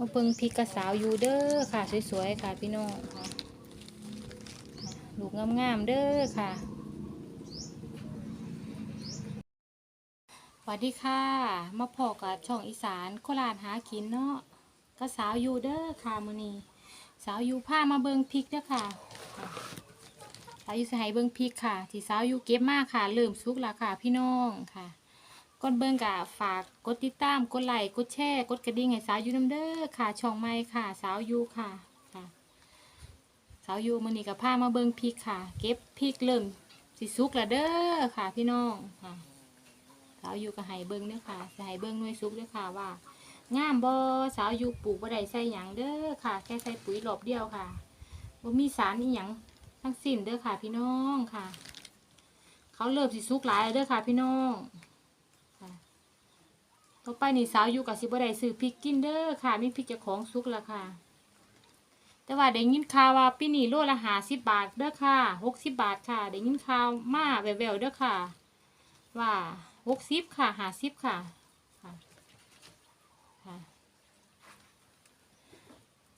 มาเบิ่งพริกกระสาวอยู่เด้อค่ะ สวยๆค่ะพี่น้องค่ะลูกงามๆเด้อค่ะสวัสดีค่ะ มาพอกับช่องอีสานโคราชหากินเนาะกระสาวอยู่เด้อค่ะมื้อนี้สาวอยู่ผ้ามาเบิ่งพริกเด้อค่ะสาวอยู่สิให้เบิ่งพริกค่ะที่สาวอยู่เก็บมากค่ะเริ่มสุกแล้วค่ะพี่น้องค่ะ ก่อนเบิ่งกะฝากกดติดตามกดไลค์กดแชร์กดกระดิ่งให้สาวยูน้ำเด้อค่ะ ช่องใหม่ค่ะ สาวยูค่ะค่ะ สาวยูมื้อนี้ก็พามาเบิ่งพริกค่ะ เก็บพริกเริ่มสิสุกแล้วเด้อค่ะ พี่น้องค่ะ สาวยูก็ให้เบิ่งเด้อค่ะสิให้เบิ่งหน่วยสุกเด้อค่ะว่างามบ่สาวยูปลูกบ่ได้ใส่หยังเด้อค่ะ แค่ใส่ปุ๋ยรอบเดียวค่ะบ่มีสารอีหยังทั้งสิ้นเด้อค่ะ พี่น้องค่ะ เขาเริ่มสิสุกหลายเด้อค่ะ พี่น้อง ต่อไปนี่สาวอยู่กับสิบได้ซื้อพริกกินเด้อค่ะมีพริกจะของสุกแล้วค่ะ แต่ว่าได้ยินข่าวว่าปีนี้โลละหาสิบบาทเด้อค่ะหกสิบบาทค่ะได้ยินข่าวมาแววๆเด้อค่ะ ว่าหกสิบค่ะหาสิบค่ะ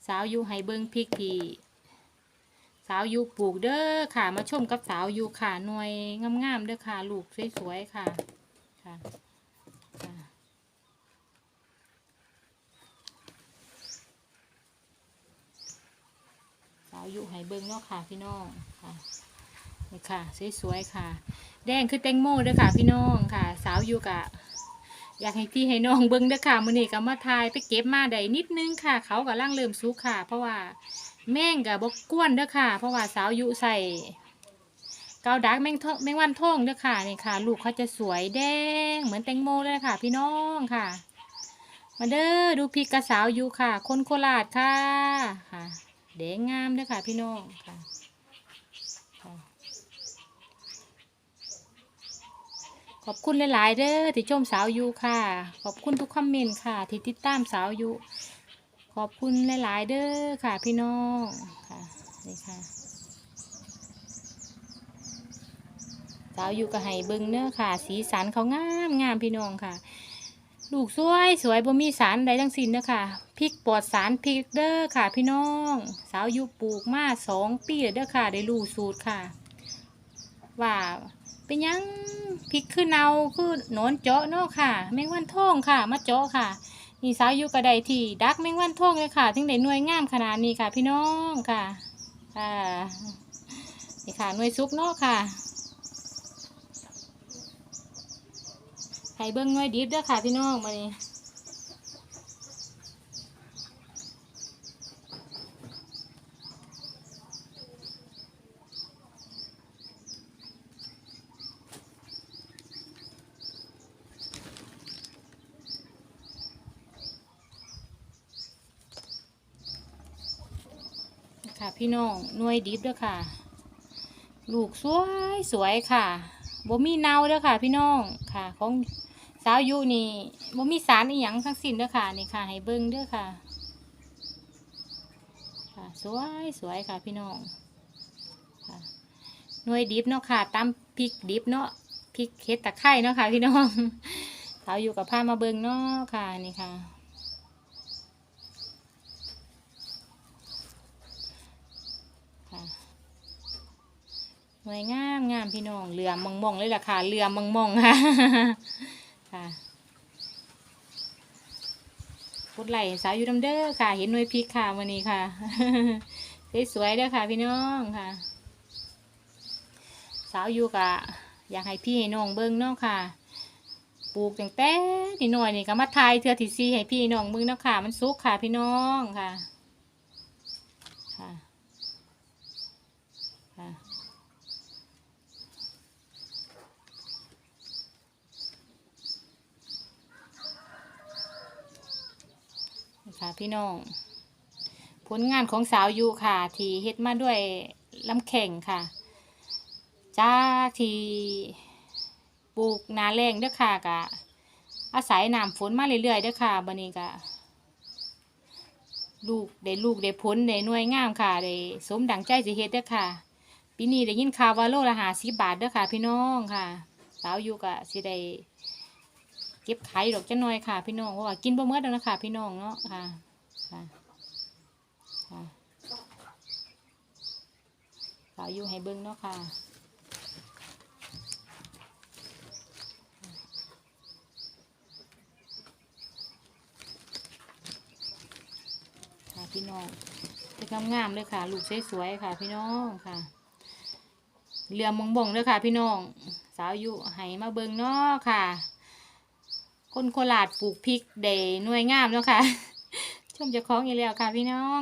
สาวอยู่ให้เบิ้งพริกทีสาวอยู่ปลูกเด้อค่ะ มาชมกับสาวอยู่ค่ะหน่วยงามๆเด้อค่ะ ลูกสวยๆค่ะค่ะาวอยู่ไห้เบิ้งเนาะค่ะพี่น้องค่ะนี่ค่ะสวยๆค่ะ แดงคือแตงโมเด้อค่ะ พี่น้องค่ะ สาวอยู่กะอยากให้พี่ให้น้องเบิ้งเด้อค่ะมื้อนี้ก็มาทายไปเก็บมาได้นิดนึงค่ะ เขาก็ล่างเริ่มสุกค่ะ เพราะว่าแม่งกับบกกวนเด้อค่ะ เพราะว่าสาวอยู่ใส่เกาดักแมงทองแมงวันทองเด้อค่ะนี่ค่ะ ลูกเขาจะสวยแดง เหมือนแตงโมเลยค่ะ พี่น้องค่ะ มาเด้อดูพริกกระสาวอยู่ค่ะ คนโคราชค่ะค่ะ แดงงามเด้อค่ะ พี่น้องค่ะขอบคุณหลาย ๆ เด้อที่ชมสาวยูค่ะ ขอบคุณทุกคอมเมนต์ค่ะ ที่ติดตามสาวยูขอบคุณหลาย ๆ เด้อค่ะ พี่น้องค่ะนี่ค่ะ สาวยูกับไห้เบิงเนื้อค่ะ สีสันเขางามงามพี่น้องค่ะ ลูกสวยสวยบ่มีสารใดทั้งสิ้นเด้อค่ะพริกปลอดสารพริกเด้อค่ะ พี่น้อง สาวอยู่ปลูกมาสองปีเด้อค่ะ ได้รู้สูตรค่ะ ว่าเป็นยังพริกคือเนาคือหนอนเจาะเนาะค่ะ แมงวันท่องค่ะมาเจาะค่ะนี่สาวอยู่กระไดที่ดักแมงวันท่องเลยค่ะถึงได้หน่วยงามขนาดนี้ค่ะ พี่น้องค่ะค่ะนี่ค่ะหน่วยซุกเนาะค่ะ ให้เบิ้งน่วยดิบเด้อค่ะพี่น้องมานี่ค่ะพี่น้องหน่วยดิบเด้อค่ะ ลูกสวยสวยค่ะบ่มีเนาเด้อค่ะ พี่น้องค่ะของาวยูนี่บ่มีสารอีหยังทั้งสิ้นเด้อค่ะนี่ค่ะ ให้เบิ่งเด้อค่ะ ค่ะ สวยสวยค่ะพี่น้องค่ะหน่วยดิบเนาะค่ะตำพริกดิบเนาะพริกเฮ็ดตะไคร้เนาะค่ะ พี่น้องสาวยูกับผ้ามาเบิ่งเนาะค่ะนี่ค่ะค่ะหน่วยงามงามพี่น้องเรือมมองๆเลยล่ะค่ะเรือมมองๆค่ะ ค่ะกดไลสาวอยู่ดำเด้อค่ะ เห็นหน่วยพริกค่ะวันนี้ค่ะสวยๆเด้อค่ะพี่น้องค่ะ สาวอยู่กะอยากให้พี่ให้น้องเบิ่งเนาะค่ะ ปลูกตั้งแต่นิดหน่อยนี่ก็มาทายเทือที่ซีให้พี่น้องเบิ่งเนาะค่ะ มันสุกค่ะพี่น้องค่ะ ค่ะ นี่ ค่ะพี่น้อง ผลงานของสาวยูค่ะ ที่เฮ็ดมาด้วยลำแข่งค่ะ จากที่ปลูกนาแรงเด้อค่ะกะอาศัยน้ำฝนมาเรื่อยๆเด้อค่ะบันนี้กะลูกได้ลูกได้ผลได้หน่วยงามค่ะได้สมดังใจสิเฮ็ดเด้อค่ะปีนี้ได้ยินข่าวว่าโลละหาสิบบาทเด้อค่ะ พี่น้องค่ะ สาวยู่กะสิได้ เก็บไขายดอกจังหน่อยค่ะ พี่น้องเพราะว่ากินบ่เมื่อดอกนะคะพี่น้องเนาะค่ะค่ะค่ะสาวอยู่ให้เบิ้งเนาะค่ะค่ะพี่น้องเป็นงามๆเลยค่ะ ลูกสวยๆค่ะ พี่น้องค่ะเรือมองบ่งเลยค่ะ พี่น้องสาวอยู่ให้มาเบิ้งเนาะค่ะ คนโคราชปลูกพริกได้หน่วยงามแล้วค่ะ ชมจะคล้องอีกแล้วค่ะพี่น้อง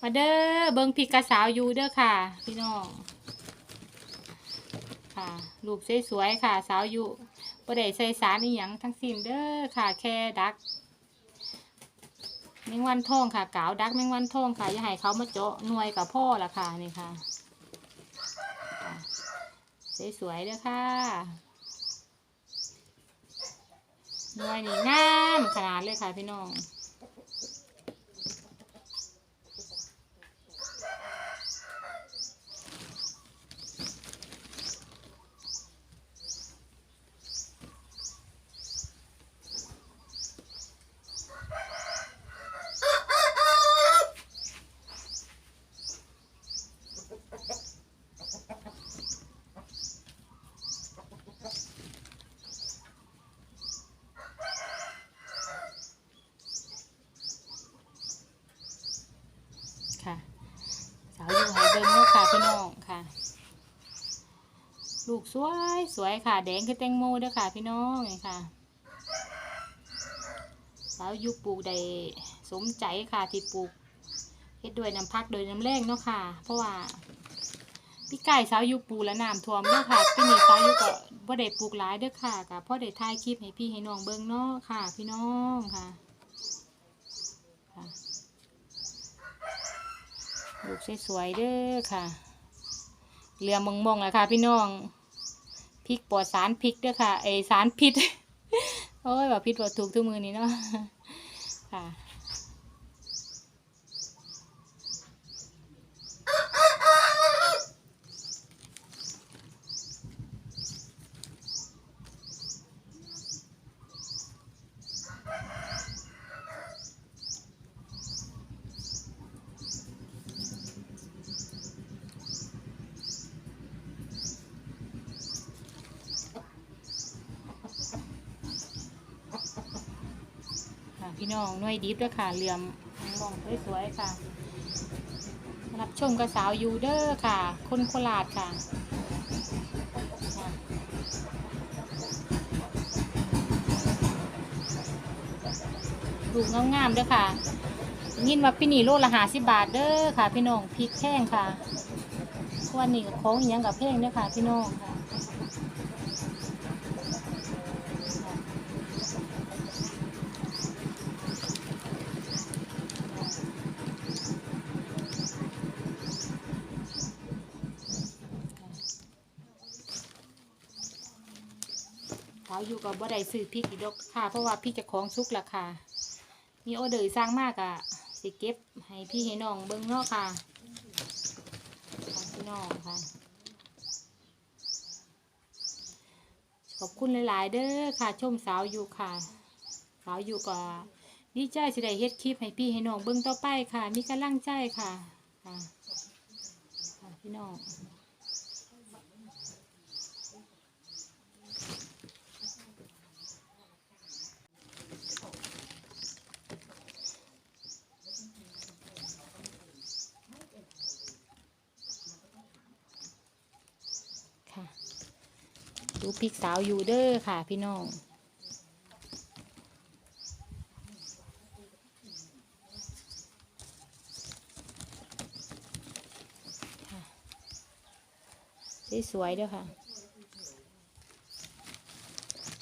มาเด้อเบิงพริกกระสาวอยู่เด้อค่ะ พี่น้อง ค่ะลูกสวยๆค่ะ สาวอยู่ประเดี๋ใส่สารนี่ยังทั้งสิ้นเด้อค่ะ แค่ดักแมงวันทองค่ะกาวดักแมงวันทองค่ะอย่าให้เขามาเจาะหน่วยกับพ่อละค่ะนี่ค่ะ สวยๆเด้อค่ะ หน่วยนี่งามขนาดเลยค่ะพี่น้อง เบิ้งเนาะค่ะพี่น้องค่ะ ลูกสวยสวยค่ะ แดงคือแตงโมเด้อค่ะ พี่น้องนี่ค่ะสาวยู่ปลูกได้สมใจค่ะที่ปลูกเฮ็ดด้วยน้ำพักโดยน้ำแรงเนาะค่ะ เพราะว่าพี่ไก่สาวยู่ปลูกแล้วน้ำท่วมเนาะค่ะพี่นี่สาวยู่ก็บ่ได้ปลูกหลายเด้อค่ะก็พอได้ถ่ายคลิปให้พี่ให้น้องเบิ่งเนาะค่ะ พี่น้องค่ะ ลูกสวยๆเด้อค่ะเรือมองมองๆแหละค่ะ พี่น้องพริกปลอดสารพริกเด้อค่ะไอสารพิษโอ้ยแบบพิษว่าถูกทุกมือนี้เนาะค่ะ น้องหน่วยดิฟด้วยค่ะ เหลื่อมมองสวยๆค่ะ รับชมกับสาวยูเดอร์ค่ะ คนโคราชค่ะค่ะลูงามๆเด้อค่ะยินว่าพี่นี่โลละหาสิบาทเด้อค่ะ พี่น้องพริกแห้งค่ะวันนี้ของอหยังกับแพงเด้อค่ะ พี่น้องค่ะ อยู่กับบ่ได้ซื้อพริกอีกดอกค่ะ เพราะว่าพี่จะของซุกละค่ะมีออเดอร์สร้างมากอะสิเก็บให้พี่ให้น้องเบิ้งเนาะค่ะพี่น้องค่ะ ขอบคุณหลายๆ เด้อค่ะ ชมสาวอยู่ค่ะ สาวอยู่ก็ดีใจสิได้เฮ็ดคลิปให้พี่ให้น้องเบิ้งต่อไปค่ะ มีกำลังใจค่ะ ค่ะค่ะพี่น้อง พริกสาวอยู่เด้อค่ะ พี่น้องค่ะสวยๆเด้อค่ะ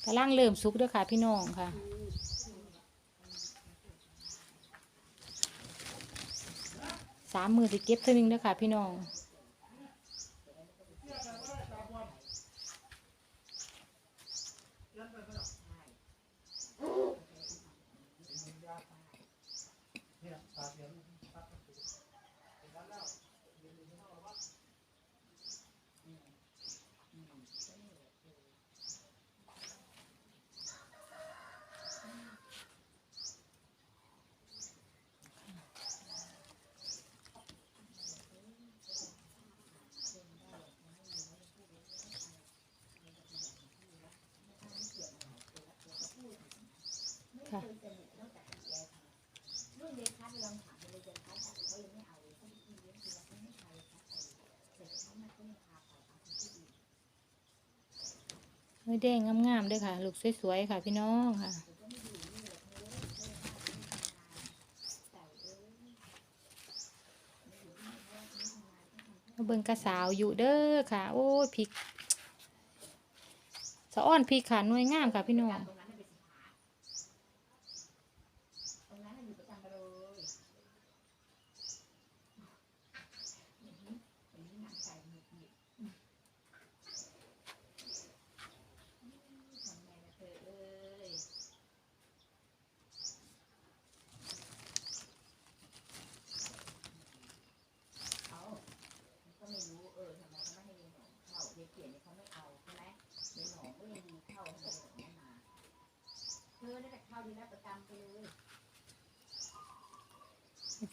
กำลังเริ่มสุกเด้อค่ะ พี่น้องค่ะสามมือสิเก็บเท่านึงเด้อค่ะ พี่น้อง Oh. น้อยแดงงามๆด้วยค่ะ ลูกสวยๆค่ะ พี่น้องค่ะเบิ่งกระสาวอยู่เด้อค่ะ โอ้ยพริกสะอ้อนพริกค่ะหน่วยงามค่ะพี่น้อง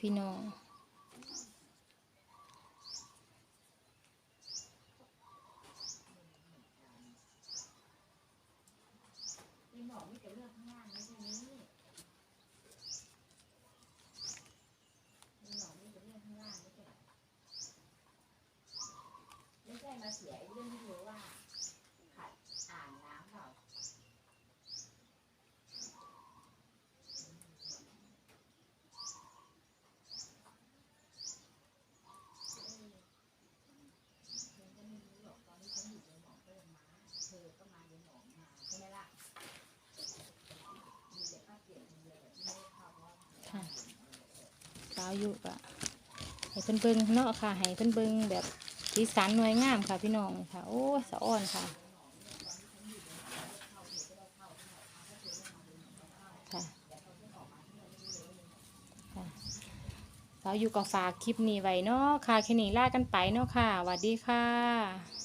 พี่น้องม่ใช่มาเสียไอ้เรื่องที่รู้ว่าขัดอ่างน้ำเปล่าค่ะ สาวอยู่ก็ให้เพิ่นเบิ่งเนาะค่ะให้เพิ่นเบิ่งแบบสีสันหน่วยงามค่ะ พี่น้องค่ะ โอ้สะอ้อนค่ะค่ะค่ะสาวอยู่ก็ฝากคลิปนี้ไว้เนาะค่ะแค่นี้ลากันไปเนาะค่ะสวัสดีค่ะ